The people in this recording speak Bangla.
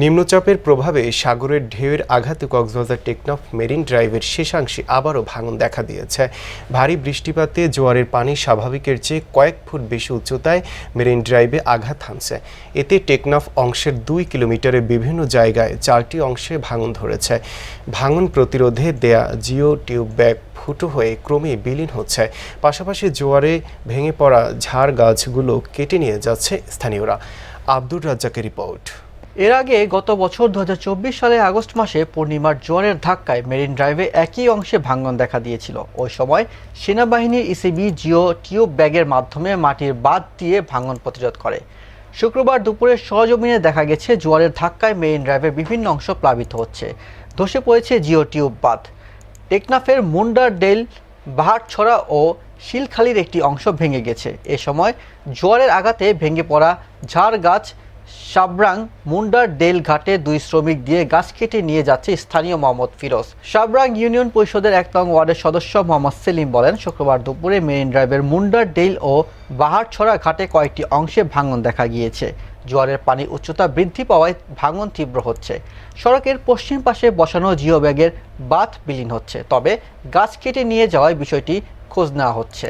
নিম্নচাপের প্রভাবে সাগরের ঢেউয়ের আঘাতে কক্সবাজার টেকনফ মেরিন ড্রাইভের শেষাংশে আবারও ভাঙন দেখা দিয়েছে। ভারী বৃষ্টিপাতে জোয়ারের পানি স্বাভাবিকের চেয়ে কয়েক ফুট বেশি উচ্চতায় মেরিন ড্রাইভে আঘাত হানছে। এতে টেকনফ অংশের দুই কিলোমিটারের বিভিন্ন জায়গায় চারটি অংশে ভাঙন ধরেছে। ভাঙন প্রতিরোধে দেয়া জিও টিউব ব্যাগ ফুটো হয়ে ক্রমে বিলীন হচ্ছে। পাশাপাশি জোয়ারে ভেঙে পড়া ঝাড় গাছগুলো কেটে নিয়ে যাচ্ছে স্থানীয়রা। আব্দুর রাজ্জাকের রিপোর্ট। এর আগে গত বছর দু সালে আগস্ট মাসে পূর্ণিমার জোয়ারের ধাক্কায় মেরিন ড্রাইভে একই অংশে ভাঙন দেখা দিয়েছিল। ওই সময় সেনাবাহিনীর ইসিবি জিও টিউব ব্যাগের মাধ্যমে মাটির বাঁধ দিয়ে ভাঙন প্রতিরোধ করে। শুক্রবার দুপুরে সরজমিনে দেখা গেছে, জোয়ারের ধাক্কায় মেরিন ড্রাইভের বিভিন্ন অংশ প্লাবিত হচ্ছে। ধসে পড়েছে জিও টিউব বাঁধ। টেকনাফের মুন্ডার ডেল বাহারছড়া ও শিলখালির একটি অংশ ভেঙে গেছে। এ সময় জোয়ারের আঘাতে ভেঙে পড়া ঝাড় গাছ সাবরাং মুন্ডার ডেল ঘাটে দুই শ্রমিক দিয়ে গাছ কেটে নিয়ে যাচ্ছে স্থানীয় মোহাম্মদ ফিরোজ। সাবরাং ইউনিয়ন পরিষদের এক নং ওয়ার্ডের সদস্য মোহাম্মদ সেলিম বলেন, শুক্রবার দুপুরে মেরিন ড্রাইভের মুন্ডার ডেল ও বাহারছড়া ঘাটে কয়েকটি অংশে ভাঙন দেখা গিয়েছে। জোয়ারের পানির উচ্চতা বৃদ্ধি পাওয়ায় ভাঙন তীব্র হচ্ছে। সড়কের পশ্চিম পাশে বসানো জিও ব্যাগের বাঁধ বিলীন হচ্ছে, তবে গাছ কেটে নিয়ে যাওয়ায় বিষয়টি খোঁজ নেওয়া হচ্ছে।